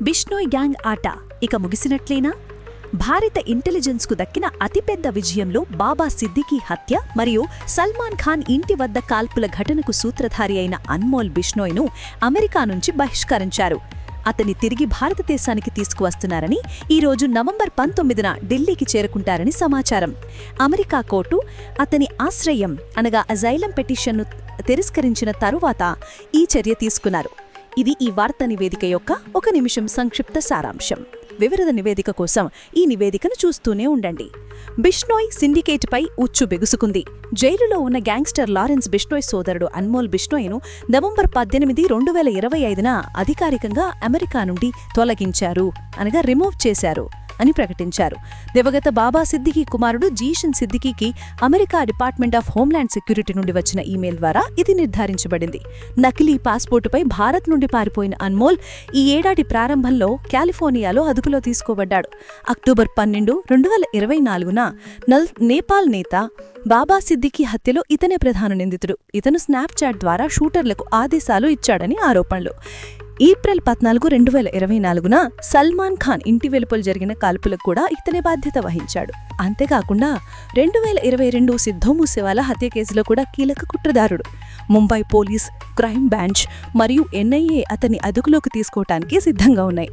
Bishnoi gang ఆట ఇక ముగిసినట్లేనా? భారత ఇంటెలిజెన్స్కు దక్కిన అతిపెద్ద విజయంలో బాబా సిద్దికీ హత్య మరియు సల్మాన్ ఖాన్ ఇంటి వద్ద కాల్పుల ఘటనకు సూత్రధారి అయిన అన్మోల్ బిష్నోయ్ను అమెరికా నుంచి బహిష్కరించారు. అతని తిరిగి భారతదేశానికి తీసుకువస్తున్నారని ఈ రోజు నవంబర్ పంతొమ్మిదిన ఢిల్లీకి చేరుకుంటారని సమాచారం. అమెరికా కోర్టు అతని ఆశ్రయం అనగా అజైలం పిటిషన్ను తిరస్కరించిన తరువాత ఈ చర్య తీసుకున్నారు. ఇది ఈ వార్తా నివేదిక యొక్క ఒక నిమిషం సంక్షిప్త సారాంశం. వివరద నివేదిక కోసం ఈ నివేదికను చూస్తూనే ఉండండి. బిష్నోయ్ సిండికేట్పై ఉచ్చు బిగుసుకుంది. జైలులో ఉన్న గ్యాంగ్స్టర్ లారెన్స్ బిష్నోయ్ సోదరుడు అన్మోల్ బిష్నోయ్ను నవంబర్ పద్దెనిమిది రెండు వేల ఇరవై ఐదున అధికారికంగా అమెరికా నుండి తొలగించారు అనగా రిమూవ్ చేశారు. అని ప్రకటించారు. దివగత బాబా సిద్దికీ కుమారుడు Zeeshan సిద్దికీకి America department of homeland security నుండి వచ్చిన ఈమెయిల్ ద్వారా ఇది నిర్ధారించబడింది. నకిలీ పాస్పోర్టుపై భారత్ నుండి పారిపోయిన అన్మోల్ ఈ ఏడాది ప్రారంభంలో కాలిఫోర్నియాలో అదుపులో తీసుకోబడ్డాడు. అక్టోబర్ పన్నెండు రెండు వేల ఇరవై నాలుగున నల్ నేపాల్ నేత బాబా సిద్దికీ హత్యలో ఇతనే ప్రధాన నిందితుడు. ఇతను స్నాప్చాట్ ద్వారా షూటర్లకు ఆదేశాలు ఇచ్చాడని ఆరోపణలు. ఏప్రిల్ పద్నాలుగు రెండు వేల ఇరవై నాలుగున సల్మాన్ ఖాన్ ఇంటి వెలుపల జరిగిన కాల్పులకు కూడా ఇతనే బాధ్యత వహించాడు. అంతేకాకుండా రెండు వేల ఇరవై రెండు సిద్ధో మూసేవాల హత్య కేసులో కూడా కీలక కుట్రదారుడు. ముంబై పోలీస్ క్రైమ్ బ్రాంచ్ మరియు ఎన్ఐఏ అతన్ని అదుపులోకి తీసుకోవటానికి సిద్ధంగా ఉన్నాయి.